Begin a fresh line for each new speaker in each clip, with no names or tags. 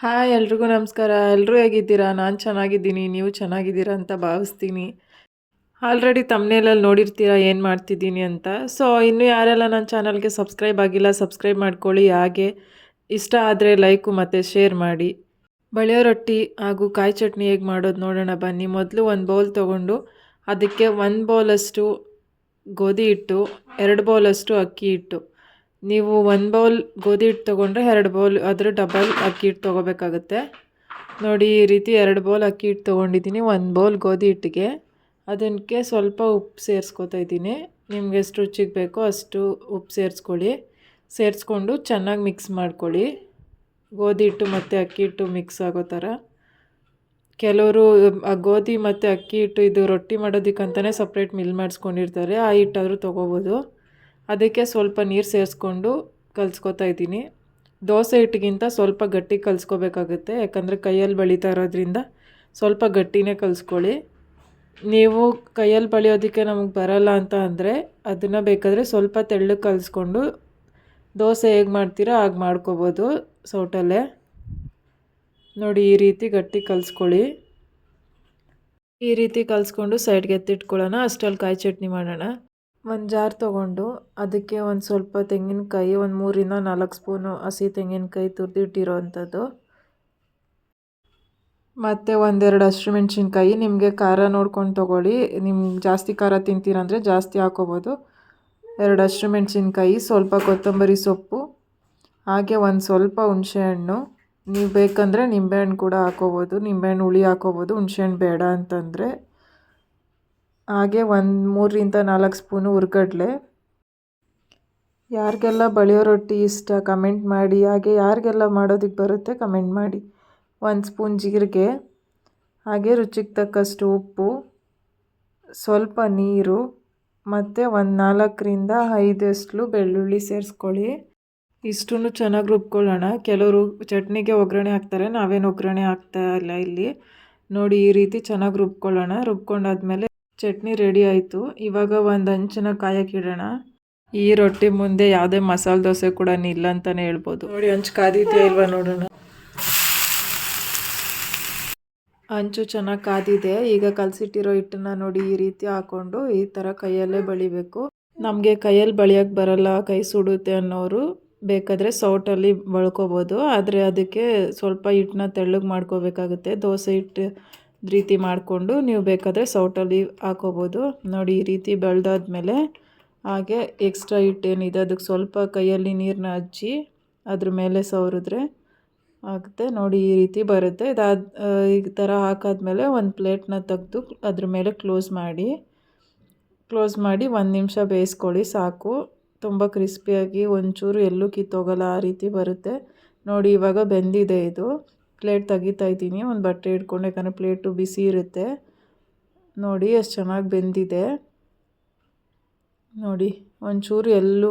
Hi, ಎಲ್ರಿಗೂ ನಮಸ್ಕಾರ. ಎಲ್ಲರೂ ಹೇಗಿದ್ದೀರಾ? ನಾನು ಚೆನ್ನಾಗಿದ್ದೀನಿ. ನೀವು ಚೆನ್ನಾಗಿದ್ದೀರಾ ಅಂತ ಭಾವಿಸ್ತೀನಿ. ಆಲ್ರೆಡಿ ತಮ್ಮನೇಲಲ್ಲಿ ನೋಡಿರ್ತೀರಾ ಏನು ಮಾಡ್ತಿದ್ದೀನಿ ಅಂತ. ಸೊ ಇನ್ನೂ ಯಾರೆಲ್ಲ ನನ್ನ ಚಾನಲ್ಗೆ ಸಬ್ಸ್ಕ್ರೈಬ್ ಆಗಿಲ್ಲ ಸಬ್ಸ್ಕ್ರೈಬ್ ಮಾಡ್ಕೊಳ್ಳಿ. ಹಾಗೆ ಇಷ್ಟ ಆದರೆ ಲೈಕು ಮತ್ತು ಶೇರ್ ಮಾಡಿ. ಬಳಿಯೋ ರೊಟ್ಟಿ ಹಾಗೂ ಕಾಯಿ ಚಟ್ನಿ ಹೇಗೆ ಮಾಡೋದು ನೋಡೋಣ ಬನ್ನಿ. ಮೊದಲು ಒಂದು ಬೌಲ್ ತೊಗೊಂಡು ಅದಕ್ಕೆ ಒಂದು ಬೌಲಷ್ಟು ಗೋಧಿ ಹಿಟ್ಟು, ಎರಡು ಬೌಲಷ್ಟು ಅಕ್ಕಿ ಹಿಟ್ಟು. ನೀವು ಒಂದು ಬೌಲ್ ಗೋಧಿ ಹಿಟ್ಟು ತೊಗೊಂಡ್ರೆ ಎರಡು ಬೌಲ್ ಅದರ ಡಬಲ್ ಅಕ್ಕಿ ಹಿಟ್ಟು ತೊಗೋಬೇಕಾಗುತ್ತೆ. ನೋಡಿ, ಈ ರೀತಿ ಎರಡು ಬೌಲ್ ಅಕ್ಕಿ ಹಿಟ್ಟು ತೊಗೊಂಡಿದ್ದೀನಿ ಒಂದು ಬೌಲ್ ಗೋಧಿ ಹಿಟ್ಟಿಗೆ. ಅದಕ್ಕೆ ಸ್ವಲ್ಪ ಉಪ್ಪು ಸೇರಿಸ್ಕೊತಾ ಇದ್ದೀನಿ. ನಿಮ್ಗೆ ಎಷ್ಟು ರುಚಿಗೆ ಬೇಕೋ ಅಷ್ಟು ಉಪ್ಪು ಸೇರಿಸ್ಕೊಳ್ಳಿ. ಸೇರಿಸ್ಕೊಂಡು ಚೆನ್ನಾಗಿ ಮಿಕ್ಸ್ ಮಾಡ್ಕೊಳ್ಳಿ. ಗೋಧಿ ಹಿಟ್ಟು ಮತ್ತು ಅಕ್ಕಿ ಹಿಟ್ಟು ಮಿಕ್ಸ್ ಆಗೋ ಥರ. ಕೆಲವರು, ಆ ಗೋಧಿ ಮತ್ತು ಅಕ್ಕಿ ಹಿಟ್ಟು ಇದು ರೊಟ್ಟಿ ಮಾಡೋದಕ್ಕಂತಲೇ ಸಪ್ರೇಟ್ ಮಿಲ್ ಮಾಡಿಸ್ಕೊಂಡಿರ್ತಾರೆ. ಆ ಹಿಟ್ಟಾದರೂ ತೊಗೋಬೋದು. ಅದಕ್ಕೆ ಸ್ವಲ್ಪ ನೀರು ಸೇರಿಸ್ಕೊಂಡು ಕಲಿಸ್ಕೊತಾ ಇದ್ದೀನಿ. ದೋಸೆ ಹಿಟ್ಟಿಗಿಂತ ಸ್ವಲ್ಪ ಗಟ್ಟಿ ಕಲಿಸ್ಕೋಬೇಕಾಗುತ್ತೆ, ಯಾಕಂದರೆ ಕೈಯಲ್ಲಿ ಬಳಿತಾ ಇರೋದ್ರಿಂದ ಸ್ವಲ್ಪ ಗಟ್ಟಿನೇ ಕಲಿಸ್ಕೊಳ್ಳಿ. ನೀವು ಕೈಯಲ್ಲಿ ಬಳಿಯೋದಕ್ಕೆ ನಮಗೆ ಬರಲ್ಲ ಅಂತ ಅಂದರೆ ಅದನ್ನು ಬೇಕಾದರೆ ಸ್ವಲ್ಪ ತೆಳ್ಳಗೆ ಕಲಿಸ್ಕೊಂಡು ದೋಸೆ ಹೇಗೆ ಮಾಡ್ತೀರೋ ಹಾಗೆ ಮಾಡ್ಕೋಬೋದು ಸೌಟಲ್ಲೇ. ನೋಡಿ, ಈ ರೀತಿ ಗಟ್ಟಿ ಕಲಿಸ್ಕೊಳ್ಳಿ. ಈ ರೀತಿ ಕಲಿಸ್ಕೊಂಡು ಸೈಡ್ಗೆ ಎತ್ತಿಟ್ಕೊಳ್ಳೋಣ, ಅಷ್ಟರಲ್ಲಿ ಕಾಯಿ ಚಟ್ನಿ ಮಾಡೋಣ. ಒಂದು ಜಾರ್ ತೊಗೊಂಡು ಅದಕ್ಕೆ ಒಂದು ಸ್ವಲ್ಪ ತೆಂಗಿನಕಾಯಿ, ಒಂದು ಮೂರಿಂದ ನಾಲ್ಕು ಸ್ಪೂನು ಹಸಿ ತೆಂಗಿನಕಾಯಿ ತುರಿದಿಟ್ಟಿರೋ ಅಂಥದ್ದು ಮತ್ತು ಒಂದೆರಡು ಹಸಿಮೆಣ್ಸಿನ್ಕಾಯಿ ನಿಮಗೆ ಖಾರ ನೋಡ್ಕೊಂಡು ತೊಗೊಳ್ಳಿ. ನಿಮ್ಗೆ ಜಾಸ್ತಿ ಖಾರ ತಿಂತೀರಂದರೆ ಜಾಸ್ತಿ ಹಾಕೋಬೋದು. ಎರಡು ಹಸಿಮೆಣ್ಸಿನ್ಕಾಯಿ ಸ್ವಲ್ಪ ಕೊತ್ತಂಬರಿ ಸೊಪ್ಪು, ಹಾಗೆ ಒಂದು ಸ್ವಲ್ಪ ಹುಣಸೆಹಣ್ಣು ನೀವು ಬೇಕಂದರೆ ನಿಂಬೆಹಣ್ಣು ಕೂಡ ಹಾಕೋಬೋದು. ನಿಂಬೆಹಣ್ಣು ಹುಳಿ ಹಾಕೋಬೋದು. ಹುಣಸೆಹಣ್ಣು ಬೇಡ ಅಂತಂದರೆ. ಹಾಗೆ ಒಂದು ಮೂರರಿಂದ ನಾಲ್ಕು ಸ್ಪೂನು ಹುರ್ಗಡ್ಲೆ. ಯಾರಿಗೆಲ್ಲ ಬಳಿಯೋ ರೊಟ್ಟಿ ಇಷ್ಟ ಕಮೆಂಟ್ ಮಾಡಿ, ಹಾಗೆ ಯಾರಿಗೆಲ್ಲ ಮಾಡೋದಕ್ಕೆ ಬರುತ್ತೆ ಕಮೆಂಟ್ ಮಾಡಿ. ಒಂದು ಸ್ಪೂನ್ ಜೀರಿಗೆ, ಹಾಗೆ ರುಚಿಗೆ ತಕ್ಕಷ್ಟು ಉಪ್ಪು, ಸ್ವಲ್ಪ ನೀರು, ಮತ್ತು ಒಂದು ನಾಲ್ಕರಿಂದ ಐದಷ್ಟು ಬೆಳ್ಳುಳ್ಳಿ ಸೇರಿಸ್ಕೊಳ್ಳಿ. ಇಷ್ಟನ್ನು ಚೆನ್ನಾಗಿ ರುಬ್ಕೊಳ್ಳೋಣ. ಕೆಲವರು ಚಟ್ನಿಗೆ ಒಗ್ಗರಣೆ ಹಾಕ್ತಾರೆ, ನಾವೇನು ಒಗ್ಗರಣೆ ಹಾಕ್ತಾ ಇಲ್ಲ ಇಲ್ಲಿ. ನೋಡಿ ಈ ರೀತಿ ಚೆನ್ನಾಗಿ ರುಬ್ಕೊಳ್ಳೋಣ. ರುಬ್ಕೊಂಡಾದ್ಮೇಲೆ ಚಟ್ನಿ ರೆಡಿ ಆಯಿತು. ಇವಾಗ ಒಂದು ಹಂಚಿನ ಕಾಯಕ್ಕಿಡೋಣ ಈ ರೊಟ್ಟಿ ಮುಂದೆ ಯಾವುದೇ ಮಸಾಲೆ ದೋಸೆ ಕೂಡ ಇಲ್ಲ ಅಂತಲೇ ಹೇಳ್ಬೋದು. ನೋಡಿ ಹಂಚು ಕಾದಿದೆಯಾ ಇಲ್ವಾ ನೋಡೋಣ. ಹಂಚು ಚೆನ್ನಾಗಿ ಕಾದಿದೆ. ಈಗ ಕಲಸಿಟ್ಟಿರೋ ಹಿಟ್ಟನ್ನ ನೋಡಿ ಈ ರೀತಿ ಹಾಕ್ಕೊಂಡು ಈ ಥರ ಕೈಯಲ್ಲೇ ಬಳಿಬೇಕು. ನಮಗೆ ಕೈಯಲ್ಲಿ ಬಳಿಯೋಕ್ಕೆ ಬರಲ್ಲ, ಕೈ ಸುಡುತ್ತೆ ಅನ್ನೋರು. ಬೇಕಾದರೆ ಸೌಟಲ್ಲಿ ಬಳ್ಕೋಬೋದು. ಆದರೆ ಅದಕ್ಕೆ ಸ್ವಲ್ಪ ಹಿಟ್ಟನ್ನ ತೆಳ್ಳಗೆ ಮಾಡ್ಕೋಬೇಕಾಗುತ್ತೆ. ದೋಸೆ ಹಿಟ್ಟು ರೀತಿ ಮಾಡಿಕೊಂಡು ನೀವು ಬೇಕಾದರೆ ಸೌಟಲ್ಲಿ ಹಾಕೋಬೋದು. ನೋಡಿ, ಈ ರೀತಿ ಬೆಳೆದಾದ್ಮೇಲೆ ಹಾಗೆ ಎಕ್ಸ್ಟ್ರಾ ಹಿಟ್ಟೇನಿದೆ, ಅದಕ್ಕೆ ಸ್ವಲ್ಪ ಕೈಯಲ್ಲಿ ನೀರನ್ನ ಹಚ್ಚಿ ಅದ್ರ ಮೇಲೆ ಸವರಿದ್ರೆ ಆಗುತ್ತೆ. ನೋಡಿ, ಈ ರೀತಿ ಬರುತ್ತೆ. ಇದಾದ ಈ ಥರ ಹಾಕಾದ್ಮೇಲೆ ಒಂದು ಪ್ಲೇಟ್ನ ತೆಗೆದು ಅದ್ರ ಮೇಲೆ ಕ್ಲೋಸ್ ಮಾಡಿ ಕ್ಲೋಸ್ ಮಾಡಿ ಒಂದು ನಿಮಿಷ ಬೇಯಿಸ್ಕೊಳ್ಳಿ, ಸಾಕು. ತುಂಬ ಕ್ರಿಸ್ಪಿಯಾಗಿ ಒಂಚೂರು ಎಲ್ಲೂ ಕಿತ್ತೋಗಲ್ಲ, ಆ ರೀತಿ ಬರುತ್ತೆ. ನೋಡಿ, ಇವಾಗ ಬೆಂದಿದೆ ಇದು. ಪ್ಲೇಟ್ ತೆಗಿತಾ ಇದ್ದೀನಿ. ಒಂದು ಬಟ್ಟೆ ಇಟ್ಕೊಂಡು, ಯಾಕಂದರೆ ಪ್ಲೇಟು ಬಿಸಿ ಇರುತ್ತೆ. ನೋಡಿ, ಎಷ್ಟು ಚೆನ್ನಾಗಿ ಬೆಂದಿದೆ. ನೋಡಿ, ಒಂಚೂರು ಎಲ್ಲೂ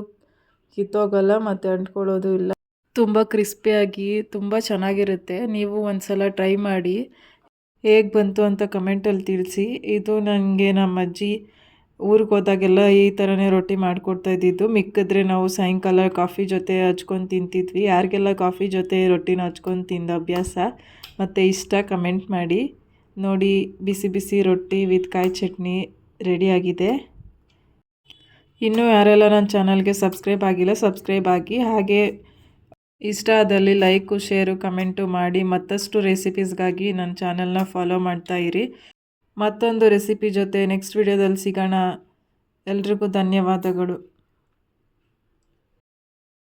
ಕಿತ್ತೋಗಲ್ಲ, ಮತ್ತು ಅಂಟ್ಕೊಳ್ಳೋದು ಇಲ್ಲ. ತುಂಬ ಕ್ರಿಸ್ಪಿಯಾಗಿ ತುಂಬ ಚೆನ್ನಾಗಿರುತ್ತೆ. ನೀವು ಒಂದು ಸಲ ಟ್ರೈ ಮಾಡಿ. ಹೇಗೆ ಬಂತು ಅಂತ ಕಮೆಂಟಲ್ಲಿ ತಿಳಿಸಿ. ಇದು ನನಗೆ ನಮ್ಮ ಅಜ್ಜಿ ಊರಿಗೆ ಹೋದಾಗೆಲ್ಲ ಈ ಥರನೇ ರೊಟ್ಟಿ ಮಾಡಿಕೊಡ್ತಾ ಇದ್ದಿದ್ದು. ಮಿಕ್ಕಿದ್ರೆ ನಾವು ಸಾಯಂಕಾಲ ಕಾಫಿ ಜೊತೆ ಹಚ್ಕೊಂಡು ತಿಂತಿದ್ವಿ. ಯಾರಿಗೆಲ್ಲ ಕಾಫಿ ಜೊತೆ ರೊಟ್ಟಿನ ಹಚ್ಕೊಂಡು ತಿಂದ ಅಭ್ಯಾಸ, ಮತ್ತು ಇಷ್ಟ ಕಮೆಂಟ್ ಮಾಡಿ. ನೋಡಿ, ಬಿಸಿ ಬಿಸಿ ರೊಟ್ಟಿ ವಿತ್ ಕಾಯಿ ಚಟ್ನಿ ರೆಡಿಯಾಗಿದೆ ಇನ್ನೂ ಯಾರೆಲ್ಲ ನನ್ನ ಚಾನಲ್ಗೆ ಸಬ್ಸ್ಕ್ರೈಬ್ ಆಗಿಲ್ಲ, ಸಬ್ಸ್ಕ್ರೈಬ್ ಆಗಿ. ಹಾಗೆ ಇಷ್ಟ ಆದಲ್ಲಿ ಲೈಕು, ಶೇರು, ಕಮೆಂಟು ಮಾಡಿ. ಮತ್ತಷ್ಟು ರೆಸಿಪೀಸ್ಗಾಗಿ ನನ್ನ ಚಾನಲ್ನ ಫಾಲೋ ಮಾಡ್ತಾ ಮತ್ತೊಂದು ರೆಸಿಪಿ ಜೊತೆ ನೆಕ್ಸ್ಟ್ ವಿಡಿಯೋದಲ್ಲಿ ಸಿಗೋಣ. ಎಲ್ರಿಗೂ ಧನ್ಯವಾದಗಳು.